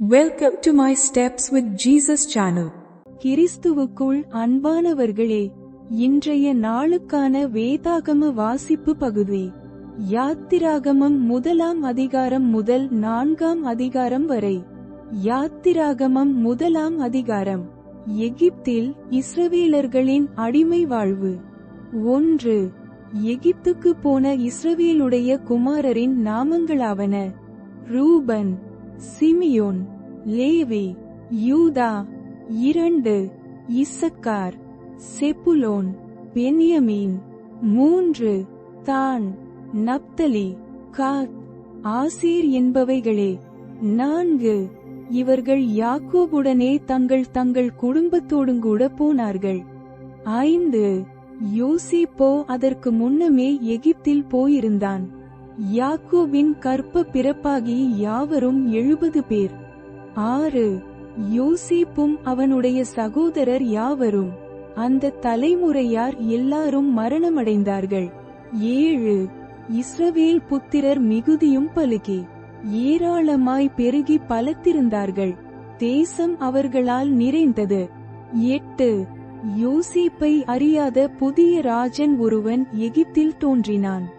Welcome to my steps with Jesus channel கிறிஸ்துவுக்குள் அன்பானவர்களே இன்றைய நாளுக்கான வேதாகம வாசிப்பு பகுதி. யாத்திராகமம் முதலாம் அதிகாரம் முதல் நான்காம் அதிகாரம் வரை. யாத்திராகமம் முதலாம் அதிகாரம். எகிப்தில் இஸ்ரவேலர்களின் அடிமை வாழ்வு. ஒன்று எகிப்துக்கு போன இஸ்ரவேலுடைய குமாரரின் நாமங்களாவன. ரூபன் சிமியோன் லேவி யூதா இரண்டு இசக்கார் செப்புலோன் பென்யமீன் மூன்று தான் நப்தலி காத் ஆசீர் என்பவைகளே. நான்கு இவர்கள் யாக்கோபுடனே தங்கள் தங்கள் குடும்பத்தோடும் கூட போனார்கள். ஐந்து யோசிப்போ அதற்கு முன்னமே எகிப்தில் போயிருந்தான். யாக்கோபின் கற்ப பிறப்பாகி யாவரும் எழுபது பேர். ஆறு. யோசிப்பும் அவனுடைய சகோதரர் யாவரும். அந்த தலைமுறையார் எல்லாரும் மரணமடைந்தார்கள். ஏழு. இஸ்ரவேல் புத்திரர் மிகுதியும் பலுகி ஏராளமாய் பெருகி பலத்திருந்தார்கள். தேசம் அவர்களால் நிறைந்தது. எட்டு. யோசிப்பை அறியாத புதிய ராஜன் ஒருவன் எகிப்தில் தோன்றினான்.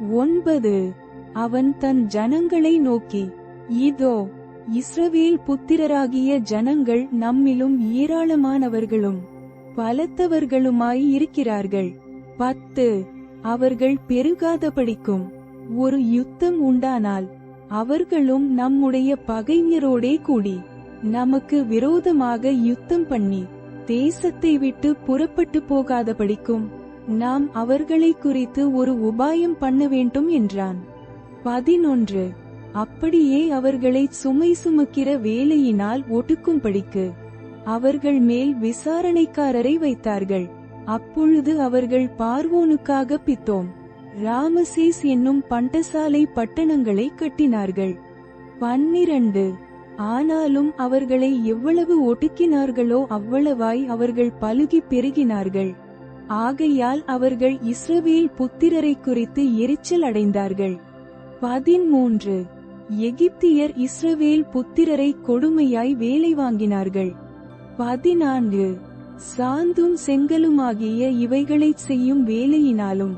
ஒன்பது. அவன் தன் ஜனங்களை நோக்கி இதோ இஸ்ரவேல் புத்திரராகிய ஜனங்கள் நம்மிலும் ஏராளமானவர்களும் பலத்தவர்களுமாய் இருக்கிறார்கள். பத்து. அவர்கள் பெருகாதபடிக்கும் ஒரு யுத்தம் உண்டானால் அவர்களும் நம்முடைய பகைஞரோடே கூடி நமக்கு விரோதமாக யுத்தம் பண்ணி தேசத்தை விட்டு புறப்பட்டு போகாதபடிக்கும் நாம் அவர்களை குறித்து ஒரு உபாயம் பண்ண வேண்டும் என்றான். பதினொன்று. அப்படியே அவர்களை சுமை சுமக்கிற வேலையினால் ஒடுக்கும்படிக்கு அவர்கள் மேல் விசாரணைக்காரரை வைத்தார்கள். அப்பொழுது அவர்கள் பார்வோனுக்காக பித்தோம். ராமசேஸ் என்னும் பண்டசாலை பட்டணங்களை கட்டினார்கள். பன்னிரண்டு. ஆனாலும் அவர்களை எவ்வளவு ஒடுக்கினார்களோ அவ்வளவாய் அவர்கள் பலுகி பெருகினார்கள். ஆகையால் அவர்கள் இஸ்ரவேல் புத்திரரை குறித்து எரிச்சல் அடைந்தார்கள். பதிமூன்று எகிப்தியர் இஸ்ரவேல் புத்திரரை கொடுமையாய் வேலை வாங்கினார்கள். பதினான்கு. சாந்தும் செங்கலுமாகிய இவைகளைச் செய்யும் வேலையினாலும்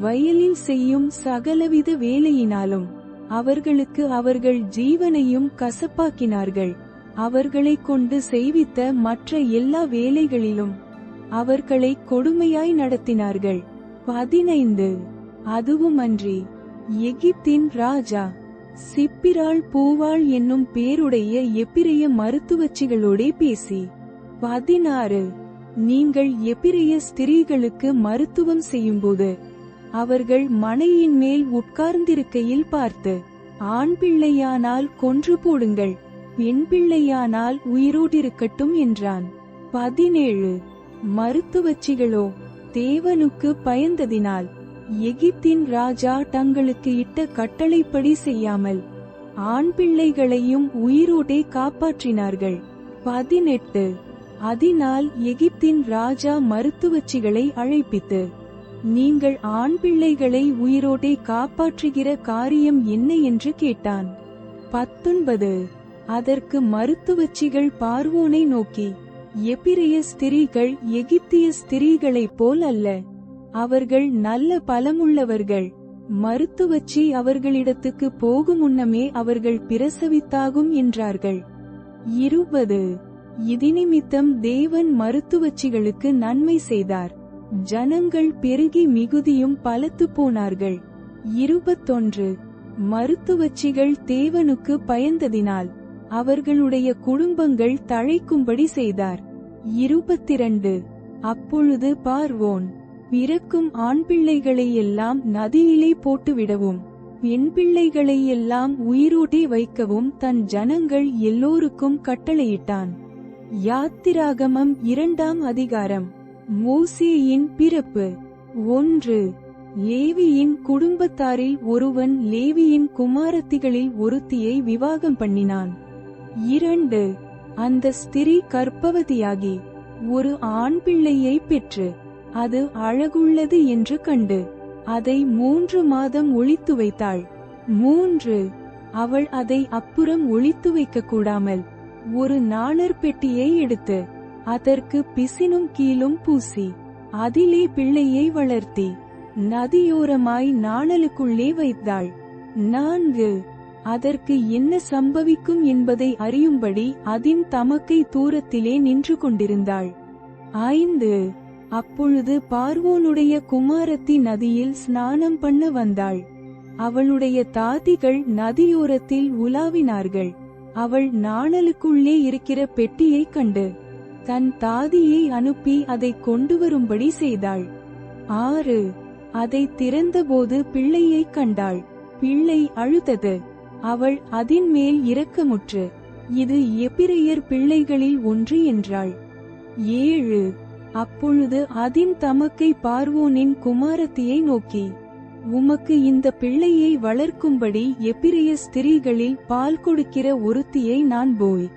வயலில் செய்யும் சகலவித வேலையினாலும் அவர்களுக்கு அவர்கள் ஜீவனையும் கசப்பாக்கினார்கள். அவர்களைக் கொண்டு செய்வித்த மற்ற எல்லா வேலைகளிலும் அவர்களை கொடுமையாய் நடத்தினார்கள். பதினைந்து. அதுவுமன்றி எகிப்தின் ராஜா சிப்பிராள் பூவாள் என்னும் பேருடைய எப்பிரைய மருத்துவச்சிகளோடே பேசி. பதினாறு. நீங்கள் எப்பிரைய ஸ்திரீகளுக்கு மருத்துவம் செய்யும்போது அவர்கள் மனையின் மேல் உட்கார்ந்திருக்கையில் பார்த்து ஆண் பிள்ளையானால் கொன்று போடுங்கள் பெண் பிள்ளையானால் உயிரோடிருக்கட்டும் என்றான். பதினேழு. மருத்துவச்சிகளோ தேவனுக்கு பயந்ததினால் எகிப்தின் ராஜா தங்களுக்கு இட்ட கட்டளைப்படி செய்யாமல் ஆண் பிள்ளைகளையும் உயிரோடே காப்பாற்றினார்கள். பதினெட்டு. அதனால் எகிப்தின் ராஜா மருத்துவச்சிகளை அழைப்பித்து நீங்கள் ஆண் பிள்ளைகளை உயிரோடே காப்பாற்றுகிற காரியம் என்ன என்று கேட்டான். பத்தொன்பது. அதற்கு மருத்துவச்சிகள் பார்வோனை நோக்கி எபிரிய ஸ்திரீகள் எகிப்திய ஸ்திரீகளைப் போல் அல்ல. அவர்கள் நல்ல பலமுள்ளவர்கள். மருத்துவச்சி அவர்களிடத்துக்கு போகும் முன்னமே அவர்கள் பிரசவித்தாகும் என்றார்கள். இருபது. இதினிமித்தம் தேவன் மருத்துவச்சிகளுக்கு நன்மை செய்தார். ஜனங்கள் பெருகி மிகுதியும் பலத்து போனார்கள். இருபத்தொன்று. மருத்துவச்சிகள் தேவனுக்கு பயந்ததினால் அவர்களுடைய குடும்பங்கள் தழைக்கும்படி செய்தார். இருபத்திரண்டு. அப்பொழுது பார்வோன் பிறக்கும் ஆண் பிள்ளைகளையெல்லாம் நதியிலே போட்டுவிடவும் பெண் பிள்ளைகளையெல்லாம் உயிரூட்டி வைக்கவும் தன் ஜனங்கள் எல்லோருக்கும் கட்டளையிட்டான். யாத்திராகமம் இரண்டாம் அதிகாரம். மோசேயின் பிறப்பு. ஒன்று. லேவியின் குடும்பத்தாரில் ஒருவன் லேவியின் குமாரத்திகளில் ஒருத்தியை விவாகம் பண்ணினான். இரண்டு. அந்த ஸ்திரீ கற்பவதியாகி ஒரு ஆண் பிள்ளையை பெற்று அது அழகுள்ளது என்று கண்டு அதை மூன்று மாதம் ஒழித்து வைத்தாள். மூன்று அவள் அதை அப்புறம் ஒழித்து வைக்க கூடாமல் ஒரு நாணர் பெட்டியை எடுத்து அதற்கு பிசினும் கீழும் பூசி அதிலே பிள்ளையை வளர்த்தி நதியோரமாய் நாணலுக்குள்ளே வைத்தாள். நான்கு அதற்கு என்ன சம்பவிக்கும் என்பதை அறியும்படி அதின் தமக்கை தூரத்திலே நின்று கொண்டிருந்தாள். ஐந்து. அப்பொழுது பார்வோனுடைய குமாரத்தி நதியில் ஸ்நானம் பண்ண வந்தாள். அவளுடைய தாதிகள் நதியோரத்தில் உலாவினார்கள். அவள் நாணலுக்குள்ளே இருக்கிற பெட்டியை கண்டு தன் தாதியை அனுப்பி அதை கொண்டு வரும்படி செய்தாள். ஆறு. அதை திறந்தபோது பிள்ளையை கண்டாள். பிள்ளை அழுதது. அவள் அதின் மேல் இரக்கமுற்று இது எப்பிரையர் பிள்ளைகளில் ஒன்று என்றாள். ஏழு. அப்பொழுது அதின் தமக்கை பார்வோனின் குமாரத்தியை நோக்கி உமக்கு இந்த பிள்ளையை வளர்க்கும்படி எபிரிய ஸ்திரீகளில் பால் கொடுக்கிற ஒருத்தியை நான் போய்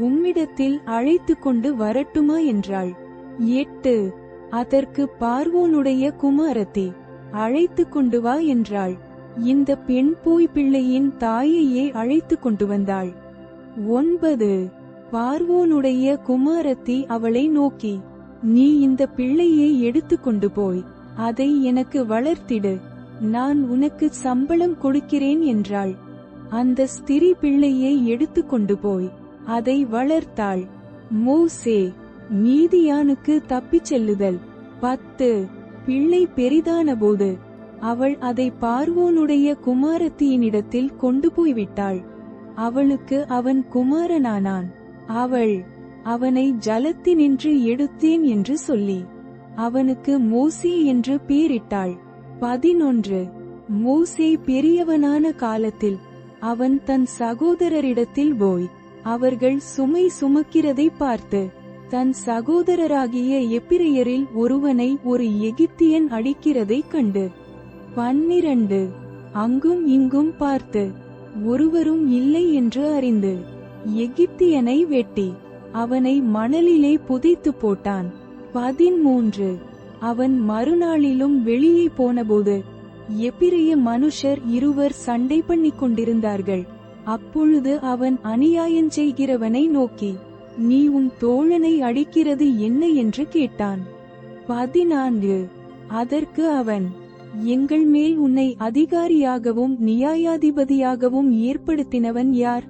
உம்மிடத்தில் அழைத்து கொண்டு வரட்டுமா என்றாள். எட்டு. அதற்கு பார்வோனுடைய குமாரத்தி அழைத்து கொண்டு வா என்றாள். இந்த பெண் போய் பிள்ளையின் தாயையே அழைத்து கொண்டு வந்தாள். ஒன்பது. பார்வோனுடைய குமாரத்தி அவளை நோக்கி நீ இந்த பிள்ளையை எடுத்துக்கொண்டு போய் அதை எனக்கு வளர்த்திடு. நான் உனக்கு சம்பளம் கொடுக்கிறேன் என்றாள். அந்த ஸ்திரி பிள்ளையை எடுத்துக்கொண்டு போய் அதை வளர்த்தாள். மோசே மீதியானுக்கு தப்பிச் செல்லுதல். பத்து. பிள்ளை பெரிதான போது அவள் அதை பார்வோனுடைய குமாரத்தியினிடத்தில் கொண்டு போய்விட்டாள். அவளுக்கு அவன் குமாரனானான். அவள் அவனை ஜலத்தினின்று எடுத்தேன் என்று சொல்லி அவனுக்கு மோசே என்று பேரிட்டாள் பதினொன்று. மோசே பெரியவனான காலத்தில் அவன் தன் சகோதரரிடத்தில் போய் அவர்கள் சுமை சுமக்கிறதை பார்த்து தன் சகோதரராகிய எப்பிரையரில் ஒருவனை ஒரு எகிப்தியன் அடிக்கிறதைக் கண்டு பன்னிரண்டு. அங்கும் இங்கும் பார்த்து ஒருவரும் இல்லை என்று அறிந்து எகிப்தியனை வெட்டி அவனை மணலிலே புதைத்து போட்டான். பதிமூன்று அவன் மறுநாளிலும் வெளியே போனபோது எப்பிரிய மனுஷர் இருவர் சண்டை பண்ணிக் கொண்டிருந்தார்கள். அப்பொழுது அவன் அநியாயம் செய்கிறவனை நோக்கி நீ உன் தோழனை அடிக்கிறது என்ன என்று கேட்டான். பதினான்கு. அதற்கு அவன் எங்கள் மேல் உன்னை அதிகாரியாகவும் நியாயாதிபதியாகவும் ஏற்படுத்தினவன் யார்?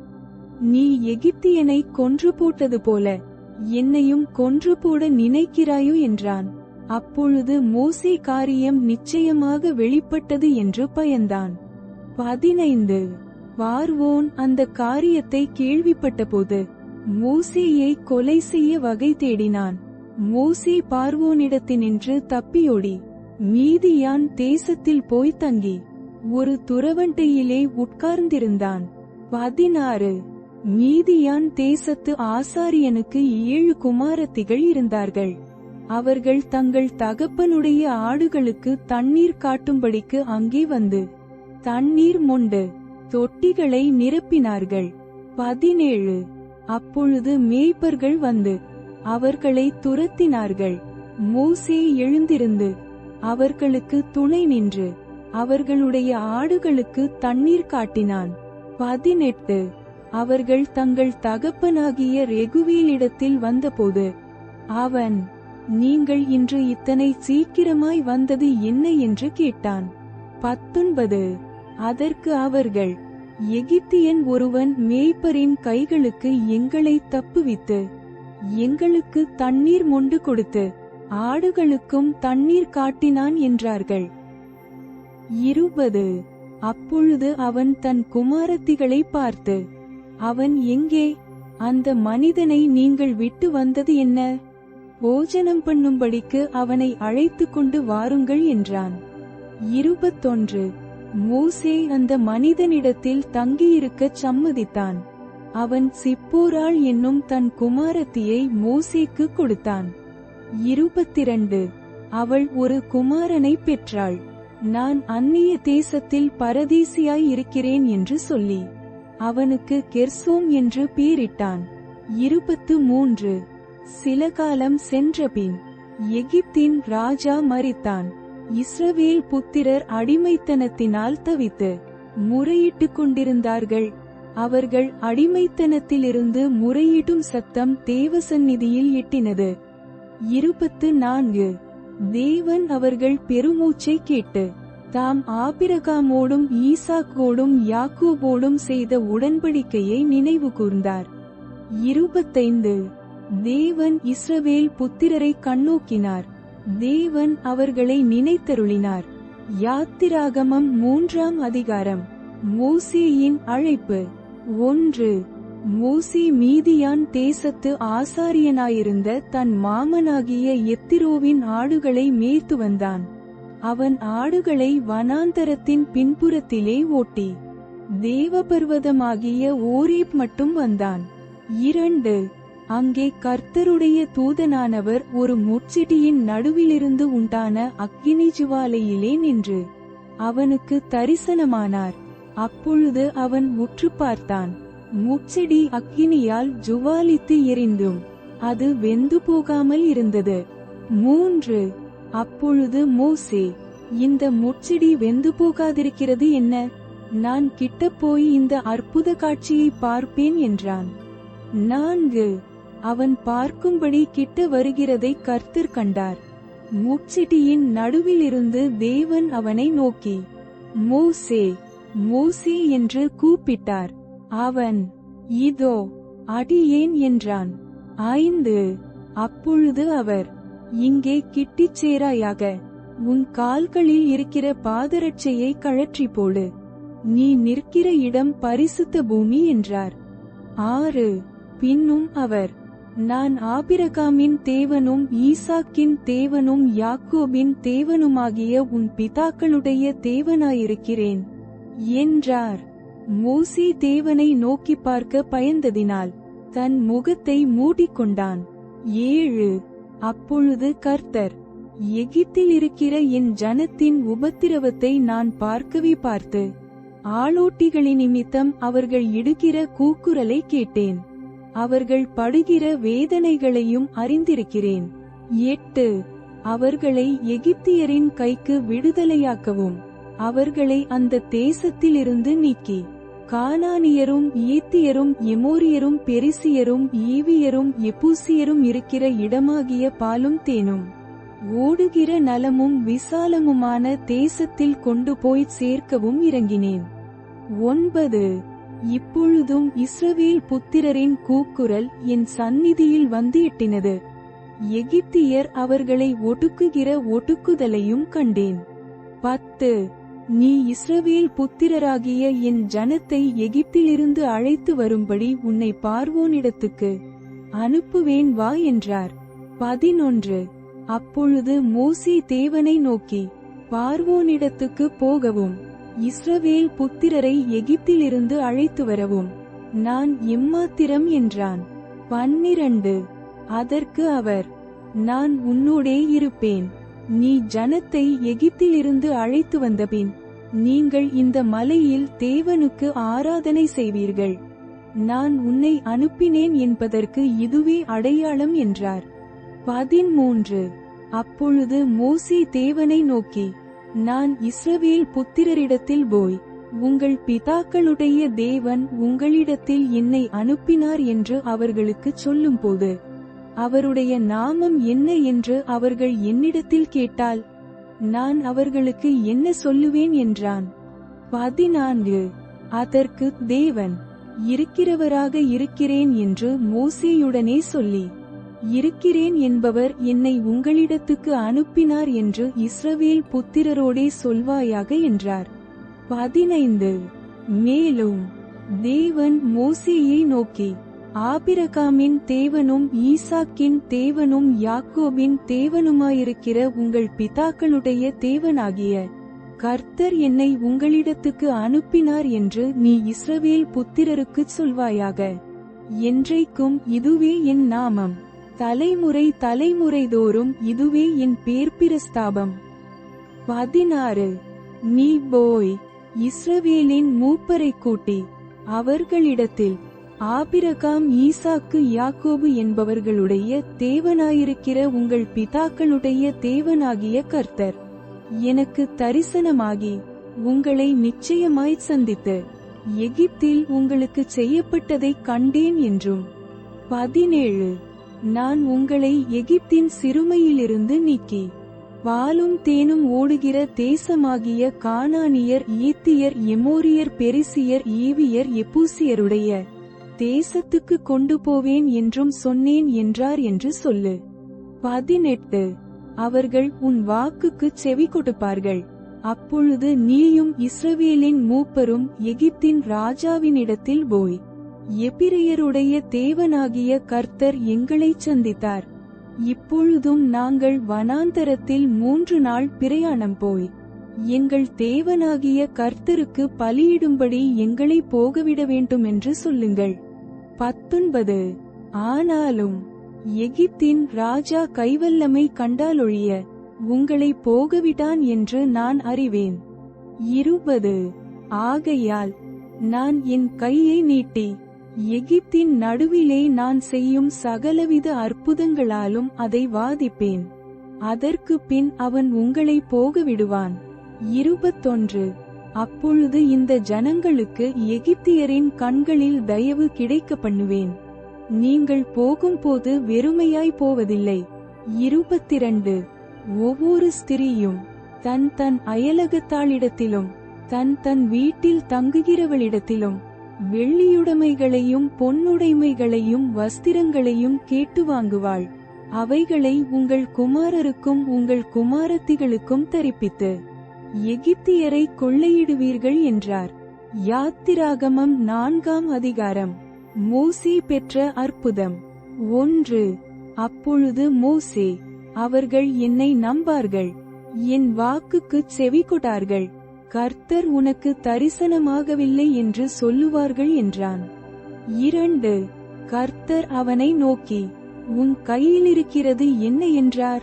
நீ எகிப்தியனை கொன்று போட்டது போல என்னையும் கொன்று போட நினைக்கிறாயோ என்றான். அப்பொழுது மோசே காரியம் நிச்சயமாக வெளிப்பட்டது என்று பயந்தான். பதினைந்து. பார்வோன் அந்த காரியத்தை கேள்விப்பட்டபோது மோசேயை கொலை செய்ய வகை தேடினான். மோசே பார்வோனிடத்தினின்று தப்பியோடி மீதியான் தேசத்தில் போய் தங்கி ஒரு துறவண்டையிலே உட்கார்ந்திருந்தான். பதினாறு. மீதியான் தேசத்து ஆசாரியனுக்கு ஏழு குமாரத்திகள் இருந்தார்கள். அவர்கள் தங்கள் தகப்பனுடைய ஆடுகளுக்கு தண்ணீர் காட்டும்படிக்கு அங்கே வந்து தண்ணீர் மொண்டு தொட்டிகளை நிரப்பினார்கள். பதினேழு. அப்பொழுது மேய்ப்பர்கள் வந்து அவர்களை துரத்தினார்கள். மோசே எழுந்திருந்து அவர்களுக்கு துணை நின்று அவர்களுடைய ஆடுகளுக்கு தண்ணீர் காட்டினான். பதினெட்டு. அவர்கள் தங்கள் தகப்பனாகிய ரெகுவேலிடத்தில் வந்தபோது அவன் நீங்கள் இன்று இத்தனை சீக்கிரமாய் வந்தது என்ன? என்று கேட்டான். பத்தொன்பது. அதற்கு அவர்கள் எகிப்தியன் ஒருவன் மேய்ப்பரின் கைகளுக்கு எங்களை தப்புவித்து எங்களுக்கு தண்ணீர் மொண்டு கொடுத்து ஆடுகளுக்கும் தண்ணீர் காட்டினான் என்றார்கள். இருபது. அப்பொழுது அவன் தன் குமாரத்திகளை பார்த்து அவன் எங்கே? அந்த மனிதனை நீங்கள் விட்டு வந்தது என்ன? போஜனம் பண்ணும்படிக்கு அவனை அழைத்து கொண்டு வாருங்கள் என்றான். இருபத்தொன்று. மோசே அந்த மனிதனிடத்தில் தங்கியிருக்கச் சம்மதித்தான். அவன் சிப்போராள் என்னும் தன் குமாரத்தியை மூசேக்கு கொடுத்தான். இருபத்திரண்டு. அவள் ஒரு குமாரனை பெற்றாள். நான் அந்நிய தேசத்தில் பரதேசியாய் இருக்கிறேன் என்று சொல்லி அவனுக்கு கெர்சோம் என்று பேரிட்டான். இருபத்து மூன்று சில காலம் சென்றபின் எகிப்தின் ராஜா மறித்தான் இஸ்ரவேல் புத்திரர் அடிமைத்தனத்தினால் தவித்து முறையிட்டுக் கொண்டிருந்தார்கள். அவர்கள் அடிமைத்தனத்திலிருந்து முறையிடும் சத்தம் தேவசந்நிதியில் எட்டினது. இருபத்து நான்கு. தேவன் அவர்கள் பெருமூச்சை கேட்டு தாம் ஆபிரகாமோடும் ஈசாக்கோடும் யாக்கூபோடும் செய்த உடன்படிக்கையை நினைவு கூர்ந்தார். இருபத்தைந்து. தேவன் இஸ்ரவேல் புத்திரரை கண்ணோக்கினார். தேவன் அவர்களை நினைத்தருளினார். யாத்திராகமம் மூன்றாம் அதிகாரம். மோசேயின் அழைப்பு. ஒன்று. மூசி மீதியான் தேசத்து ஆசாரியனாயிருந்த தன் மாமனாகிய எத்திரோவின் ஆடுகளை மேய்த்து வந்தான். அவன் ஆடுகளை வனாந்தரத்தின் பின்புறத்திலே ஓட்டி. தேவபர்வதமாகிய ஓரேப் மட்டும் வந்தான். இரண்டு அங்கே கர்த்தருடைய தூதனானவர் ஒரு முட்செடியின் நடுவிலிருந்து உண்டான அக்கினி ஜுவாலையிலே நின்று அவனுக்கு தரிசனமானார். அப்பொழுது அவன் உற்று பார்த்தான். முட்செடி அக்கினியால் ஜுவாலித்து எரிந்தும். அது வெந்து போகாமல் இருந்தது. மூன்று. அப்பொழுது மோசே இந்த முட்செடி வெந்து போகாதிருக்கிறது என்ன? நான் கிட்ட போய் இந்த அற்புத காட்சியை பார்ப்பேன் என்றான். நான்கு. அவன் பார்க்கும்படி கிட்ட வருகிறதை கர்த்தர் கண்டார். முட்செடியின் நடுவிலிருந்து தேவன் அவனை நோக்கி மோசே மோசே என்று கூப்பிட்டார். அவன் இதோ அடியேன் என்றான். ஐந்து அப்பொழுது அவர் இங்கே கிட்டிச் சேராயாக உன் கால்களில் இருக்கிற பாதரட்சையை கழற்றி போடு. நீ நிற்கிற இடம் பரிசுத்த பூமி என்றார். ஆறு பின்னும் அவர் நான் ஆபிரகாமின் தேவனும் ஈசாக்கின் தேவனும் யாக்கோபின் தேவனுமாகிய உன் பிதாக்களுடைய தேவனாயிருக்கிறேன் என்றார். மூசி தேவனை நோக்கி பார்க்க பயந்ததினால் தன் முகத்தை மூடிக்கொண்டான். ஏழு. அப்பொழுது கர்த்தர் எகிப்தில் இருக்கிற என் ஜனத்தின் உபத்திரவத்தை நான் பார்க்கவே பார்த்து ஆளோட்டிகளின் நிமித்தம் அவர்கள் இடுகிற கூக்குரலை கேட்டேன். அவர்கள் படுகிற வேதனைகளையும் அறிந்திருக்கிறேன். எட்டு. அவர்களை எகிப்தியரின் கைக்கு விடுதலையாக்கவும். அவர்களை அந்த தேசத்திலிருந்து நீக்கி கானானியரும் ஈத்தியரும் எமோரியரும் பெரிசியரும் ஈவியரும் எபூசியரும் இருக்கிற இடமாகிய பாலும் தேனும். ஓடுகிற நலமும் விசாலமுமான தேசத்தில் கொண்டு போய் சேர்க்கவும் இறங்கினேன் ஒன்பது. இப்பொழுதும் இஸ்ரவேல் புத்திரரின் கூக்குரல் என் சந்நிதியில் வந்து எட்டினது எகிப்தியர் அவர்களை ஒடுக்குகிற ஒடுக்குதலையும் கண்டேன். பத்து. நீ இஸ்ரவேல் புத்திரராகிய என் ஜனத்தை எகிப்திலிருந்து அழைத்து வரும்படி உன்னை பார்வோனிடத்துக்கு அனுப்புவேன் வா என்றார். பதினொன்று. அப்பொழுது மோசி தேவனை நோக்கி பார்வோனிடத்துக்கு போகவும் இஸ்ரவேல் புத்திரரை எகிப்திலிருந்து அழைத்து வரவும் நான் எம்மாத்திரம் என்றான். பன்னிரண்டு. அதற்கு அவர் நான் உன்னோடே இருப்பேன். நீ ஜனத்தை எகிப்திலிருந்து அழைத்து வந்தபின் நீங்கள் இந்த மலையில் தேவனுக்கு ஆராதனை செய்வீர்கள். நான் உன்னை அனுப்பினேன் என்பதற்கு இதுவே அடையாளம் என்றார். பதிமூன்று அப்பொழுது மோசி தேவனை நோக்கி நான் இஸ்ரவேல் புத்திரரிடத்தில் போய் உங்கள் பிதாக்களுடைய தேவன் உங்களிடத்தில் என்னை அனுப்பினார் என்று அவர்களுக்குச் சொல்லும்போது அவருடைய நாமம் என்ன என்று அவர்கள் என்னிடத்தில் கேட்டால் நான் அவர்களுக்கு என்ன சொல்லுவேன் என்றான். பதினான்கு. அதற்கு தேவன் இருக்கிறவராக இருக்கிறேன் என்று மோசேயுடனே சொல்லி இருக்கிறேன் என்பவர் என்னை உங்களிடத்துக்கு அனுப்பினார் என்று இஸ்ரவேல் புத்திரரோடே சொல்வாயாக என்றார். பதினைந்து. மேலும் தேவன் மோசேயை நோக்கி ஆபிரகாமின் தேவனும் ஈசாக்கின் தேவனும் யாக்கோபின் தேவனுமாயிருக்கிற உங்கள் பிதாக்களுடைய தேவனாகிய கர்த்தர் என்னை உங்களிடத்துக்கு அனுப்பினார் என்று நீ இஸ்ரவேல் புத்திரருக்குச் சொல்வாயாக. என்றைக்கும் இதுவே என் நாமம். தலைமுறை தலைமுறைதோறும் இதுவே என் பேர் பிரஸ்தாபம் பதினாறு. நீ போய் இஸ்ரவேலின் மூப்பரை கூட்டி அவர்களிடத்தில் ஆபிரகாம் ஈசாக்கு யாக்கோபு என்பவர்களுடைய தேவனாயிருக்கிற உங்கள் பிதாக்களுடைய தேவனாகிய கர்த்தர் எனக்கு தரிசனமாகி உங்களை நிச்சயமாய் சந்தித்து எகிப்தில் உங்களுக்கு செய்யப்பட்டதைக் கண்டேன் என்றும். பதினேழு. நான் உங்களை எகிப்தின் சிறுமையிலிருந்து நீக்கி பாலும் தேனும் ஓடுகிற தேசமாகிய கானானியர் ஈத்தியர் எமோரியர் பெரிசியர் ஈவியர் எபூசியருடைய தேசத்துக்கு கொண்டு போவேன் என்றும் சொன்னேன் என்றார் என்று சொல்லு. பதினெட்டு. அவர்கள் உன் வாக்குக்கு செவி கொடுப்பார்கள். அப்பொழுது நீயும் இஸ்ரவேலின் மூப்பரும் எகிப்தின் ராஜாவினிடத்தில் போய் எபிரெயருடைய தேவனாகிய கர்த்தர் எங்களைச் சந்தித்தார். இப்பொழுதும் நாங்கள் வனாந்தரத்தில் மூன்று நாள் பிரயாணம் போய் எங்கள் தேவனாகிய கர்த்தருக்கு பலியிடும்படி எங்களை போகவிட வேண்டும் என்று சொல்லுங்கள். பத்தொன்பது. ஆனாலும் எகிப்தின் ராஜா கைவல்லமை கண்டாலொழிய உங்களை போகவிட்டான் என்று நான் அறிவேன். இருபது. ஆகையால் நான் என் கையை நீட்டி எகிப்தின் நடுவிலே நான் செய்யும் சகலவித அற்புதங்களாலும் அதை வாதிப்பேன். அதற்கு பின் அவன் உங்களை போகவிடுவான். இருபத்தொன்று. அப்பொழுது இந்த ஜனங்களுக்கு எகிப்தியரின் கண்களில் தயவு கிடைக்க பண்ணுவேன் நீங்கள் போகும்போது வெறுமையாய் போவதில்லை. இருபத்திரண்டு. ஒவ்வொரு ஸ்திரீயும் தன் தன் அயலகத்தாளிடத்திலும் தன் தன் வீட்டில் தங்குகிறவளிடத்திலும் வெள்ளியுடைமைகளையும் பொன்னுடைமைகளையும் வஸ்திரங்களையும் கேட்டு வாங்குவாள். அவைகளை உங்கள் குமாரருக்கும் உங்கள் குமாரத்திகளுக்கும் தரிப்பித்து. எகிப்தியரை கொள்ளையிடுவீர்கள் என்றார். யாத்திராகமம் நான்காம் அதிகாரம். மோசே பெற்ற அற்புதம். ஒன்று அப்பொழுது மோசே அவர்கள் என்னை நம்பார்கள். என் வாக்குக்குச் செவி கொடார்கள் கர்த்தர் உனக்கு தரிசனமாகவில்லை என்று சொல்லுவார்கள் என்றான். இரண்டு கர்த்தர் அவனை நோக்கி உன் கையில் இருக்கிறது என்ன என்றார்?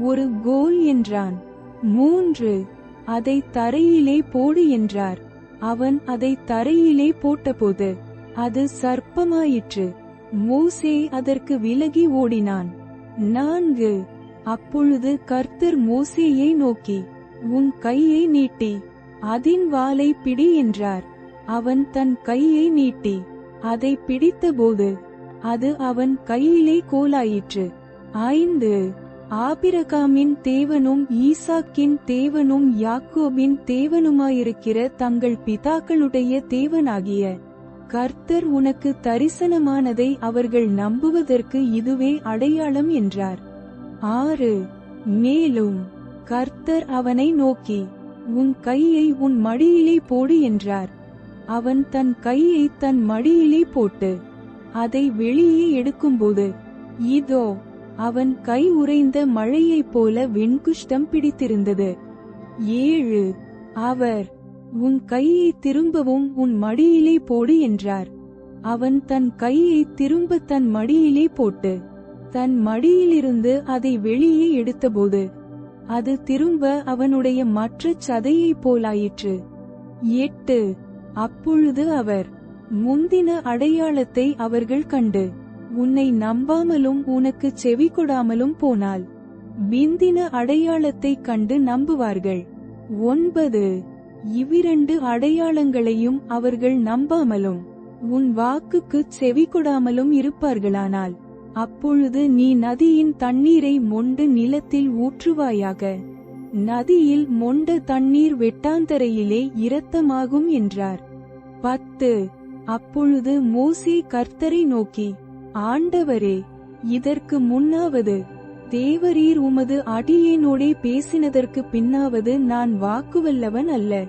ஒரு கோல் என்றான். மூன்று அதை தரையிலே போடு என்றார். அவன் அதை தரையிலே போட்டபோது அது சர்ப்பமாயிற்று. மோசே அதற்கு விலகி ஓடினான். நான்கு. அப்பொழுது கர்த்தர் மோசேயை நோக்கி உன் கையை நீட்டி அதின் வாலை பிடி என்றார். அவன் தன் கையை நீட்டி அதை பிடித்தபோது அது அவன் கையிலே கோலாயிற்று. ஐந்து. ஆபிரகாமின் தேவனும் ஈசாக்கின் தேவனும் யாக்கோபின் தேவனுமாயிருக்கிற தங்கள் பிதாக்களுடைய தேவனாகிய கர்த்தர் உனக்கு தரிசனமானதை அவர்கள் நம்புவதற்கு இதுவே அடையாளம் என்றார். ஆறு மேலும் கர்த்தர் அவனை நோக்கி உன் கையை உன் மடியிலே போடு என்றார். அவன் தன் கையை தன் மடியிலே போட்டு அதை வெளியே எடுக்கும்போது இதோ அவன் கை உறைந்த மழையைப் போல வெண்குஷ்டம் பிடித்திருந்தது. ஏழு அவர் உன் கையை திரும்பவும் உன் மடியிலே போடு என்றார். அவன் தன் கையை திரும்ப தன் மடியிலே போட்டு தன் மடியிலிருந்து அதை வெளியே எடுத்தபோது அது திரும்ப அவனுடைய மற்ற சதையைப் போலாயிற்று. எட்டு அப்பொழுது அவர் முந்தின அடையாளத்தை அவர்கள் கண்டு உன்னை நம்பாமலும் உனக்கு செவி கொடாமலும் போனால் விந்தின அடையாளத்தைக் கண்டு நம்புவார்கள். ஒன்பது. இவ்விரண்டு அடையாளங்களையும் அவர்கள் நம்பாமலும் உன் வாக்குக்கு செவி கொடாமலும் இருப்பார்களானால் அப்பொழுது நீ நதியின் தண்ணீரை மொண்டு நிலத்தில் ஊற்றுவாயாக. நதியில் மொண்ட தண்ணீர் வெட்டாந்தரையிலே இரத்தமாகும் என்றார். பத்து. அப்பொழுது மோசே கர்த்தரை நோக்கி ஆண்டவரே இதற்கு முன்னாவது தேவரீர் உமது அடியேனோடே பேசினதற்கு பின்னாவது நான் வாக்குவல்லவன் அல்ல.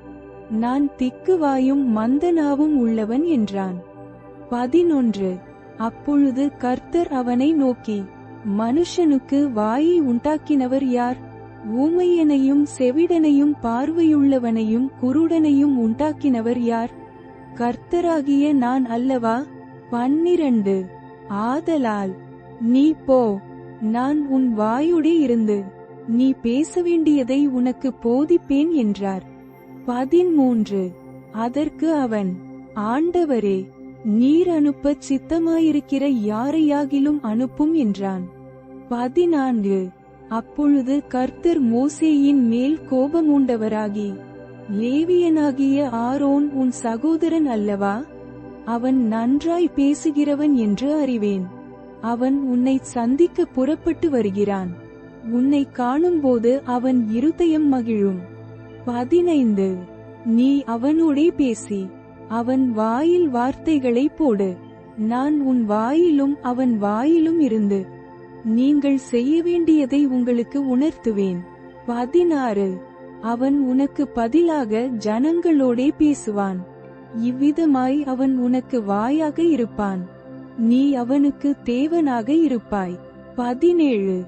நான் திக்குவாயும் மந்தனாவும் உள்ளவன் என்றான். பதினொன்று. அப்பொழுது கர்த்தர் அவனை நோக்கி மனுஷனுக்கு வாயை உண்டாக்கினவர் யார்? ஊமையனையும் செவிடனையும் பார்வையுள்ளவனையும் குருடனையும் உண்டாக்கினவர் யார்? கர்த்தராகிய நான் அல்லவா? பன்னிரண்டு. ஆதலால் நீ போ நான் உன் வாயுடே இருந்து நீ பேச வேண்டியதை உனக்கு போதிப்பேன் என்றார். பதிமூன்று அதற்கு அவன் ஆண்டவரே நீர் அனுப்ப சித்தமாயிருக்கிற யாரையாகிலும் அனுப்பும் என்றான். பதினான்கு. அப்பொழுது கர்த்தர் மோசேயின் மேல் கோபமூண்டவராகி லேவியனாகிய ஆரோன் உன் சகோதரன் அல்லவா? அவன் நன்றாய் பேசுகிறவன் என்று அறிவேன். அவன் உன்னை சந்திக்க புறப்பட்டு வருகிறான். உன்னை காணும்போது அவன் இருதயம் மகிழும். பதினைந்து. நீ அவனோடே பேசி அவன் வாயில் வார்த்தைகளை போடு. நான் உன் வாயிலும் அவன் வாயிலும் இருந்து. நீங்கள் செய்ய வேண்டியதை உங்களுக்கு உணர்த்துவேன். பதினாறு. அவன் உனக்கு பதிலாக ஜனங்களோடே பேசுவான். இவ்விதமாய் அவன் உனக்கு வாயாக இருப்பான். நீ அவனுக்கு தேவனாக இருப்பாய். பதினேழு.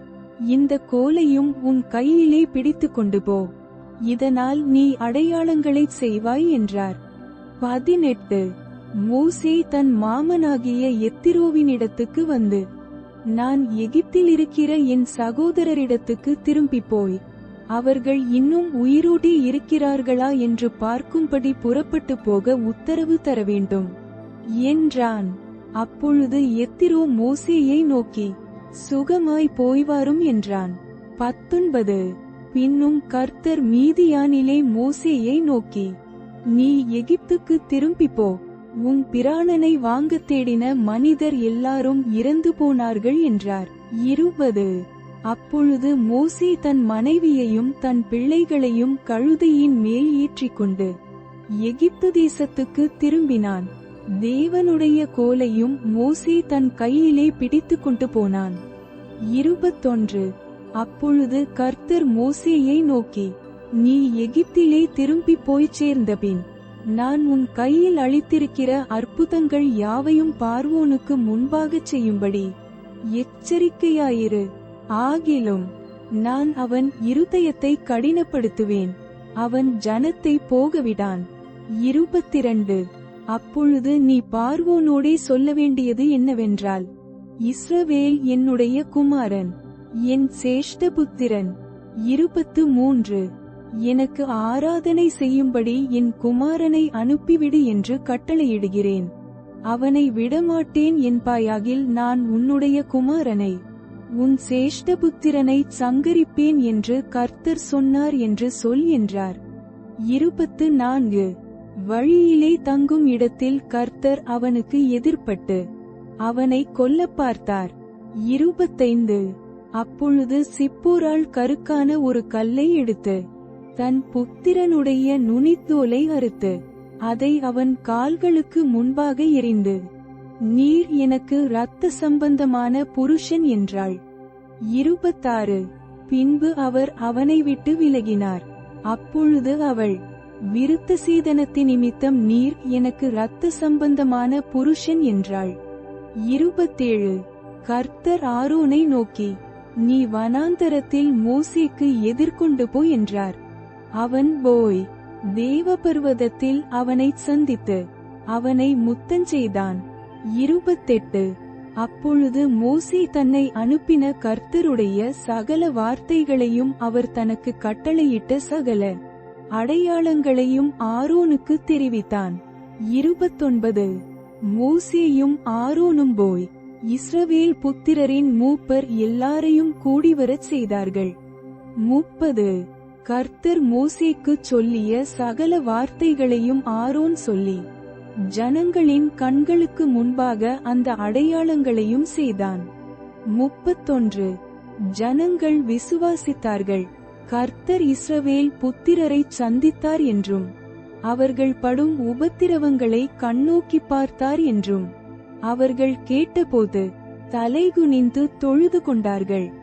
இந்த கோலையும் உன் கையிலே பிடித்துக் கொண்டு போ. இதனால் நீ அடையாளங்களைச் செய்வாய் என்றார். பதினெட்டு. மோசே தன் மாமனாகிய எத்திரோவினிடத்துக்கு வந்து நான் எகிப்தில் இருக்கிற என் சகோதரரிடத்துக்கு திரும்பிப் போய் அவர்கள் இன்னும் உயிரோடு இருக்கிறார்களா என்று பார்க்கும்படி புறப்பட்டு போக உத்தரவு தர வேண்டும். என்றான். அப்பொழுது எத்திரோ மோசேயை நோக்கி சுகமாய் போய்வாரும் என்றான். பத்தொன்பது. பின்னும் கர்த்தர் மீதியானிலே மோசேயை நோக்கி நீ எகிப்துக்கு திரும்பி போ. உன் பிராணனை வாங்கத் தேடின மனிதர் எல்லாரும் இறந்து போனார்கள் என்றார். இருபது. அப்பொழுது மோசே தன் மனைவியையும் தன் பிள்ளைகளையும் கழுதையின் மேல் ஏற்றிக்கொண்டு எகிப்து தேசத்துக்கு திரும்பினான். தேவனுடைய கோலையும் மோசே தன் கையிலே பிடித்துக் கொண்டு போனான். இருபத்தொன்று. அப்பொழுது கர்த்தர் மோசேயை நோக்கி நீ எகிப்திலே திரும்பி போய்ச் சேர்ந்தபின் நான் உன் கையில் அளித்திருக்கிற அற்புதங்கள் யாவையும் பார்வோனுக்கு முன்பாகச் செய்யும்படி எச்சரிக்கையாயிரு. ஆகிலும் நான் அவன் இருதயத்தை கடினப்படுத்துவேன். அவன் ஜனத்தை போகவிடான். இருபத்திரண்டு. அப்பொழுது நீ பார்வோனோடே சொல்ல வேண்டியது என்னவென்றால் இஸ்ரவேல் என்னுடைய குமாரன் என் சேஷ்ட புத்திரன். இருபத்து மூன்று எனக்கு ஆராதனை செய்யும்படி என் குமாரனை அனுப்பிவிடு என்று கட்டளையிடுகிறேன். அவனை விடமாட்டேன் என்பாயாகில் நான் உன்னுடைய குமாரனை. உன் சேஷ்டபுத்திரனை சங்கரிப்பேன் என்று கர்த்தர் சொன்னார் என்று சொல் என்றார். இருபத்து நான்கு. வழியிலே தங்கும் இடத்தில் கர்த்தர் அவனுக்கு எதிர்ப்பட்டு அவனை கொல்ல பார்த்தார். இருபத்தைந்து. அப்பொழுது சிப்பூரால் கருக்கான ஒரு கல்லை எடுத்து தன் புத்திரனுடைய நுனித்தோலை அறுத்து அதை அவன் கால்களுக்கு முன்பாக எறிந்து நீர் எனக்கு ரத்த சம்பந்தமான புருஷன் என்றாள். இருபத்தாறு. பின்பு அவர் அவனை விட்டு விலகினார். அப்பொழுது அவள் விருத்த சீதனத்தி நிமித்தம் நீர் எனக்கு ரத்த சம்பந்தமான புருஷன் என்றாள். இருபத்தேழு. கர்த்தர் ஆரோனை நோக்கி நீ வனாந்தரத்தில் மோசேக்கு எதிர்கொண்டு போ என்றார். அவன் போய் தேவ பர்வதத்தில் அவனைச் சந்தித்து அவனை முத்தஞ்செய்தான் இருபத்தெட்டு. அப்பொழுது மோசே தன்னை அனுப்பின கர்த்தருடைய சகல வார்த்தைகளையும் அவர் தனக்கு கட்டளையிட்ட சகல அடையாளங்களையும் ஆரோனுக்கு தெரிவித்தான். இருபத்தொன்பது. மோசேயும் ஆரோனும் போய் இஸ்ரவேல் புத்திரரின் மூப்பர் எல்லாரையும் கூடிவரச் செய்தார்கள். முப்பது. கர்த்தர் மோசேக்கு சொல்லிய சகல வார்த்தைகளையும் ஆரோன் சொல்லி ஜனங்களின் கண்களுக்கு முன்பாக அந்த அடையாளங்களையும் செய்தான். முப்பத்தொன்று. ஜனங்கள் விசுவாசித்தார்கள். கர்த்தர் இஸ்ரவேல் புத்திரரை சந்தித்தார் என்றும் அவர்கள் படும் உபத்திரவங்களை கண்ணோக்கி பார்த்தார் என்றும் அவர்கள் கேட்டபோது தலைகுனிந்து தொழுது கொண்டார்கள்.